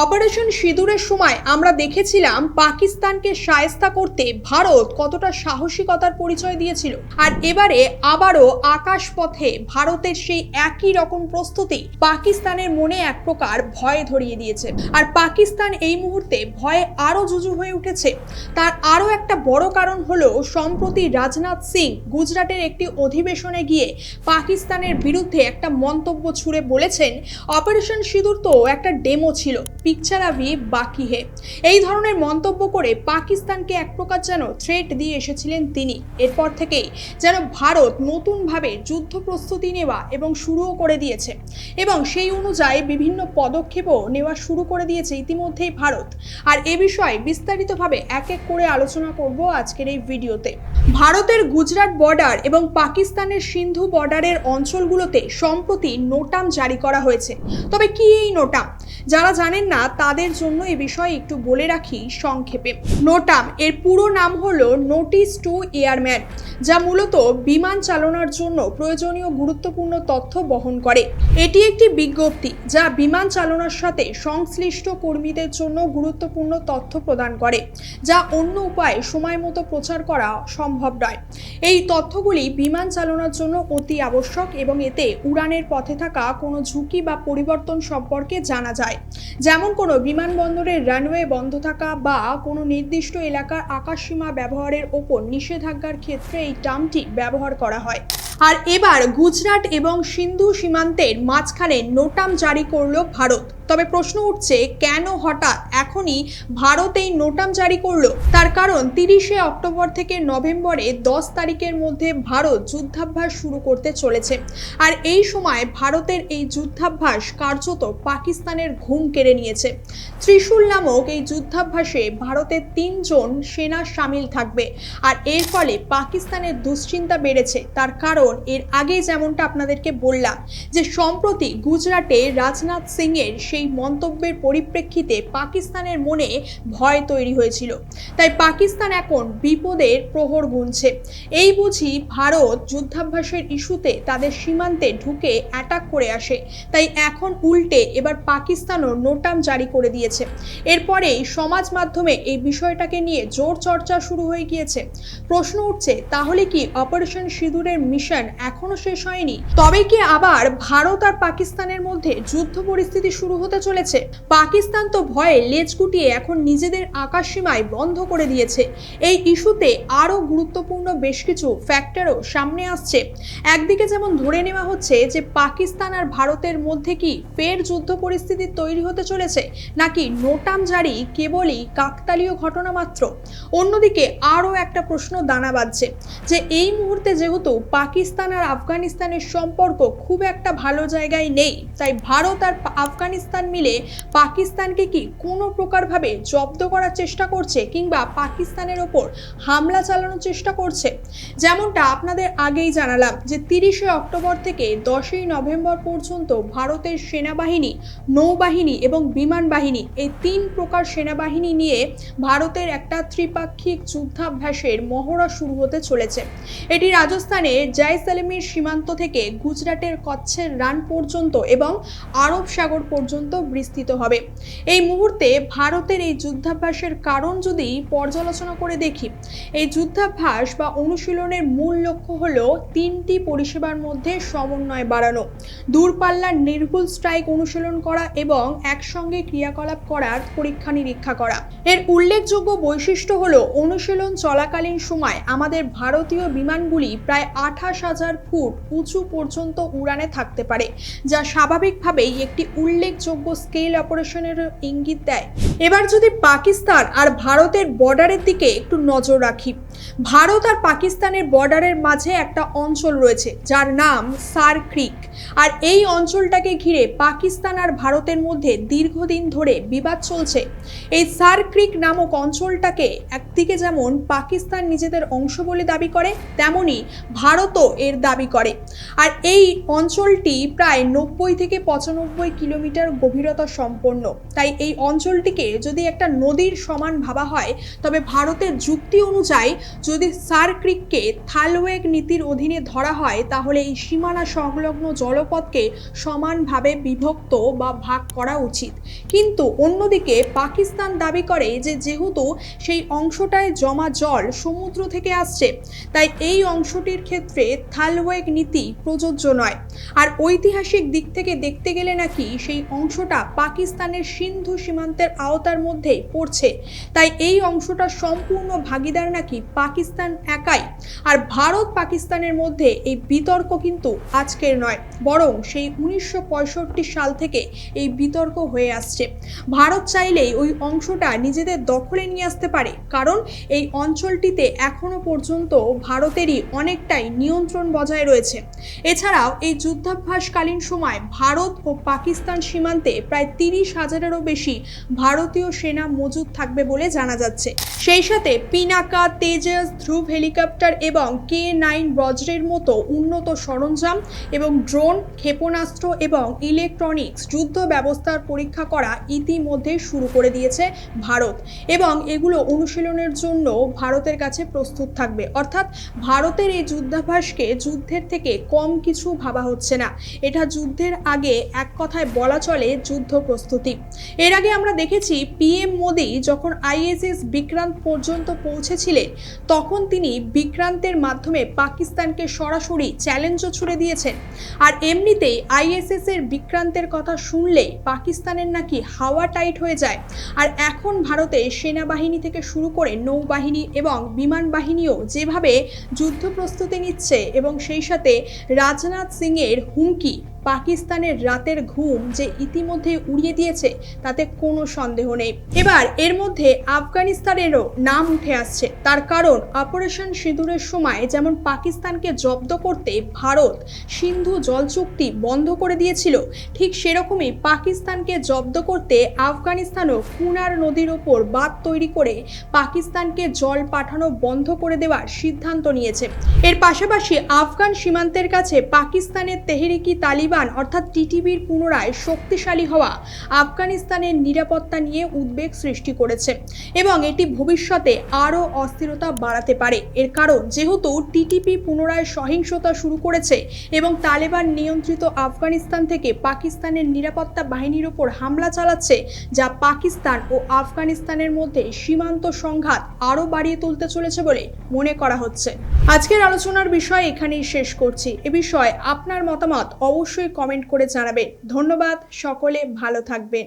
Operation সিঁদুরের সময় আমরা দেখেছিলাম পাকিস্তানকে সায়স্তা করতে ভারত কতটা সাহসিকতার পরিচয় দিয়েছিল। আর এবারে আবারও আকাশপথে ভারতের সেই একই রকম প্রস্তুতি পাকিস্তানের মনে এক প্রকার ভয় ধরিয়ে দিয়েছে। আর পাকিস্তান এই মুহূর্তে ভয়ে আরও জুজু হয়ে উঠেছে। তার আরও একটা বড় কারণ হলো সম্প্রতি রাজনাথ সিং গুজরাটের একটি অধিবেশনে গিয়ে পাকিস্তানের বিরুদ্ধে একটা মন্তব্য ছুড়ে বলেছেন, অপারেশন সিঁদুর তো একটা ডেমো ছিল। পিকচার আভি বাকি হে। এই ধরনের মন্তব্য করে পাকিস্তানকে এক প্রকার যেন থ্রেট দিয়ে এসেছিলেন তিনি। এরপর থেকেই যেন ভারত নতুনভাবে যুদ্ধ প্রস্তুতি নেওয়া এবং শুরুও করে দিয়েছে। এবং সেই অনুযায়ী বিভিন্ন পদক্ষেপও নেওয়া শুরু করে দিয়েছে ইতিমধ্যেই ভারত। আর এ বিষয়ে বিস্তারিতভাবে এক এক করে আলোচনা করব আজকের এই ভিডিওতে। ভারতের গুজরাট বর্ডার এবং পাকিস্তানের সিন্ধু বর্ডারের অঞ্চলগুলোতে সম্প্রতি নোটাম জারি করা হয়েছে। তবে কি এই নোটাম? যারা জানেন না, তাদের জন্য এ বিষয়ে একটু বলে রাখি সংক্ষেপে। নোটাম, এর পুরো নাম হলো নোটিশ টু এয়ারম্যান, যা মূলত বিমান চালনার জন্য প্রয়োজনীয় গুরুত্বপূর্ণ তথ্য বহন করে। এটি একটি বিজ্ঞপ্তি, যা বিমান চালনার সাথে সংশ্লিষ্ট কর্মীদের জন্য গুরুত্বপূর্ণ তথ্য প্রদান করে, যা অন্য উপায়ে সময় মতো প্রচার করা সম্ভব নয়। এই তথ্যগুলি বিমান চালনার জন্য অতি আবশ্যক এবং এতে উড়ানের পথে থাকা কোনো ঝুঁকি বা পরিবর্তন সম্পর্কে জানা যায়, যেমন কোনো বিমানবন্দরের রানওয়ে বন্ধ থাকা বা কোনো নির্দিষ্ট এলাকার আকাশসীমা ব্যবহারের ওপর নিষেধাজ্ঞার ক্ষেত্রে এই টার্মটি ব্যবহার করা হয়। আর এবার গুজরাট এবং সিন্ধু সীমান্তের মাঝখানে নোটাম জারি করল ভারত। তবে প্রশ্ন উঠছে, কেন হঠাৎ এখনই ভারত এই নোটাম জারি করল? তার কারণ তিরিশে অক্টোবর থেকে নভেম্বরে দশ তারিখের মধ্যে ভারত যুদ্ধাভ্যাস শুরু করতে চলেছে। আর এই সময় ভারতের এই যুদ্ধাভ্যাস কার্যত পাকিস্তানের ঘুম কেড়ে নিয়েছে। ত্রিশূল নামক এই যুদ্ধাভ্যাসে ভারতের তিনজন সেনা সামিল থাকবে। আর এর ফলে পাকিস্তানের দুশ্চিন্তা বেড়েছে। তার কারণ এর আগে যেমনটা আপনাদেরকে বললাম, যে সম্প্রতি গুজরাটে রাজনাথ সিং এর সেই মন্তব্যের পরিপ্রেক্ষিতে পাকিস্তানের মনে ভয় তৈরি হয়েছিল। তাই পাকিস্তান এখন বিপদের প্রহর গুনছে। এই বুঝি ভারত যুদ্ধাভ্যাসের ইস্যুতে তাদের সীমান্তে ঢুকে অ্যাটাক করে আসে। তাই এখন উল্টে এবার পাকিস্তানও নোটাম জারি করে দিয়েছে। এরপরেই সমাজ মাধ্যমে এই বিষয়টাকে নিয়ে জোর চর্চা শুরু হয়ে গিয়েছে। প্রশ্ন উঠছে, তাহলে কি অপারেশন সিঁদুরের মিশন এখনও শেষ হয়নি? তবে কি আবার ভারত আর পাকিস্তানের মধ্যে যুদ্ধ পরিস্থিতি শুরু হতে চলেছে। পাকিস্তান তো ভয়ে লেজ গুটিয়ে এখন নিজেদের আকাশসীমায় বন্ধ করে দিয়েছে। এই ইস্যুতে আরও গুরুত্বপূর্ণ বেশ কিছু ফ্যাক্টরও সামনে আসছে। একদিকে যেমন ধরে নেওয়া হচ্ছে যে পাকিস্তান আর ভারতের মধ্যে কি ফের যুদ্ধ পরিস্থিতি তৈরি হতে চলেছে, নাকি নোটাম জারি কেবলই কাকতালীয় ঘটনা মাত্র? অন্যদিকে আরও একটা প্রশ্ন দানা বাঁধছে যে এই মুহূর্তে যেহেতু পাকিস্তান আর আফগানিস্তানের সম্পর্ক খুব একটা ভালো জায়গায় নেই, তাই ভারত আর পা- আফগানিস্তান মিলে পাকিস্তানকে কি কোনো প্রকারভাবে জব্দ করার চেষ্টা করছে কিংবা পাকিস্তানের ওপর হামলা চালানোর চেষ্টা করছে? যেমনটা আপনাদের আগেই জানালাম যে তিরিশে অক্টোবর থেকে দশই নভেম্বর পর্যন্ত ভারতের সেনাবাহিনী, নৌবাহিনী এবং বিমান বাহিনী এই তিন প্রকার সেনাবাহিনী নিয়ে ভারতের একটা ত্রিপাক্ষিক যুদ্ধাভ্যাসের মহড়া শুরু হতে চলেছে। এটি রাজস্থানের জয়সালেমের সীমান্ত থেকে গুজরাটের কচ্ছের রান পর্যন্ত এবং আরব সাগর পর্যন্ত বিস্তৃত হবে। এই মুহূর্তে ভারতের এই যুদ্ধাভ্যাসের কারণ যদি পর্যালোচনা করে দেখি, এই যুদ্ধাভ্যাস বা অনুশীলনের মূল লক্ষ্য হল তিনটি পরিষেবার মধ্যে সমন্বয় বাড়ানো। দূরপাল্লার নির্ভুল স্ট্রাইক অনুশীলন করা এবং একসঙ্গে ক্রিয়াকলাপ করার পরীক্ষা নিরীক্ষা করা। এর উল্লেখযোগ্য বৈশিষ্ট্য হল অনুশীলন চলাকালীন সময় আমাদের ভারতীয় বিমানগুলি প্রায় আঠাশ হাজার ফুট উঁচু পর্যন্ত উড়ানে থাকতে পারে, যা স্বাভাবিকভাবেই একটি উল্লেখযোগ্য স্কেল অপারেশনের ইঙ্গিত দেয়। এবার যদি পাকিস্তান আর ভারতের বর্ডারের দিকে একটু নজর রাখি। ভারত আর পাকিস্তানের বর্ডারের মাঝে একটা অঞ্চল রয়েছে, যার নাম সার ক্রিক আর এই অঞ্চলটাকে ঘিরে পাকিস্তান আর ভারতের মধ্যে দীর্ঘদিন ধরে বিবাদ চলছে। এই সার ক্রিক নামক অঞ্চলটাকে একদিকে যেমন পাকিস্তান নিজেদের অংশ বলে দাবি করে, তেমনি ভারতও এর দাবি করে। আর এই অঞ্চলটি প্রায় নব্বই থেকে পঁচানব্বই কিলোমিটার গভীরতা সম্পন্ন। তাই এই অঞ্চলটিকে যদি একটা নদীর সমান ভাবা হয়, তবে ভারতের যুক্তি অনুযায়ী যদি সার ক্রিককে থালওয়েগ নীতির অধীনে ধরা হয়, তাহলে এই সীমানা সংলগ্ন জলপথকে সমানভাবে বিভক্ত বা ভাগ করা উচিত। কিন্তু অন্যদিকে পাকিস্তান দাবি করে যে যেহেতু সেই অংশটায় জমা জল সমুদ্র থেকে আসছে, তাই এই অংশটির ক্ষেত্রে থালওয়েগ নীতি প্রযোজ্য নয়। আর ঐতিহাসিক দিক থেকে দেখতে গেলে নাকি সেই অংশটা পাকিস্তানের সিন্ধু সীমান্তের আওতার মধ্যেই পড়ছে। তাই এই অংশটা সম্পূর্ণ ভাগিদার নাকি পাকিস্তান একাই? আর ভারত পাকিস্তানের মধ্যে এই বিতর্ক কিন্তু আজকের নয়, বরং সেই উনিশশো সাল থেকে এই বিতর্ক হয়ে আসছে। ভারত চাইলেই ওই অংশটা নিজেদের দখলে নিয়ে আসতে পারে, কারণ এই অঞ্চলটিতে এখনও পর্যন্ত ভারতেরই অনেকটাই নিয়ন্ত্রণ বজায় রয়েছে। এছাড়াও এই যুদ্ধাভ্যাসকালীন সময় ভারত ও পাকিস্তান সীমান্তে প্রায় তিরিশ হাজারেরও বেশি ভারতীয় সেনা মজুদ থাকবে বলে জানা যাচ্ছে। সেই সাথে পিনাকা, তেজাস, ধ্রুব হেলিকপ্টার এবং কে নাইন বজ্রের মতো উন্নত সরঞ্জাম এবং ড্রোন, ক্ষেপণাস্ত্র এবং ইলেকট্রনিক্স যুদ্ধ ব্যবস্থার পরীক্ষা করা ইতিমধ্যে শুরু করে দিয়েছে ভারত এবং এগুলো অনুশীলনের জন্য ভারতের কাছে প্রস্তুত থাকবে। অর্থাৎ ভারতের এই যুদ্ধাভ্যাসকে যুদ্ধের থেকে কম কিছু ভাবা হচ্ছে না। এটা যুদ্ধের আগে এক কথায় বলা চলে যুদ্ধ প্রস্তুতি। এর আগে আমরা দেখেছি পিএম মোদি যখন আইএসএস বিক্রান্ত পর্যন্ত পৌঁছেছিলেন, তখন তিনি বিক্রান্তের মাধ্যমে পাকিস্তানকে সরাসরি চ্যালেঞ্জও ছুড়ে দিয়েছেন। আর এমনিতেই আইএসএস এর বিক্রান্তের কথা শুনলেই পাকিস্তানের নাকি হাওয়া টাইট হয়ে যায়। আর এখন ভারতে সেনাবাহিনী থেকে শুরু করে নৌবাহিনী এবং বিমান বাহিনীও যেভাবে যুদ্ধ প্রস্তুতি নিচ্ছে এবং সেই সাথে রাজনাথ সিং এর হুমকি পাকিস্তানের রাতের ঘুম যে ইতিমধ্যে উড়িয়ে দিয়েছে, তাতে কোনো সন্দেহ নেই। এবার এর মধ্যে আফগানিস্তানেরও নাম উঠে আসছে। তার কারণ, অপারেশন সিঁদুরের সময় যেমন পাকিস্তানকে জব্দ করতে ভারত সিন্ধু জল চুক্তি বন্ধ করে দিয়েছিল, ঠিক সেরকমই পাকিস্তানকে জব্দ করতে আফগানিস্তানও কুনার নদীর ওপর বাঁধ তৈরি করে পাকিস্তানকে জল পাঠানো বন্ধ করে দেওয়ার সিদ্ধান্ত নিয়েছে। এর পাশাপাশি আফগান সীমান্তের কাছে পাকিস্তানের তেহরিকি তালিবান অর্থাৎ টিটিবির পুনরায় শক্তিশালী হওয়া আফগানিস্তানের নিরাপত্তা নিয়ে উদ্বেগ সৃষ্টি করেছে এবং এটি ভবিষ্যতে আরও অস্থিরতা বাড়াতে পারে। এর কারণ, যেহেতু টিটিপি পুনরায় সহিংসতা শুরু করেছে এবং তালেবান নিয়ন্ত্রিত আফগানিস্তান থেকে পাকিস্তানের নিরাপত্তা বাহিনীর ওপর হামলা চালাচ্ছে, যা পাকিস্তান ও আফগানিস্তানের মধ্যে সীমান্ত সংঘাত আরও বাড়িয়ে তুলতে চলেছে বলে মনে করা হচ্ছে। আজকের আলোচনার বিষয় এখানেই শেষ করছি। এ বিষয়ে আপনার মতামত অবশ্যই কমেন্ট করে জানাবেন। ধন্যবাদ সকলে ভালো থাকবেন।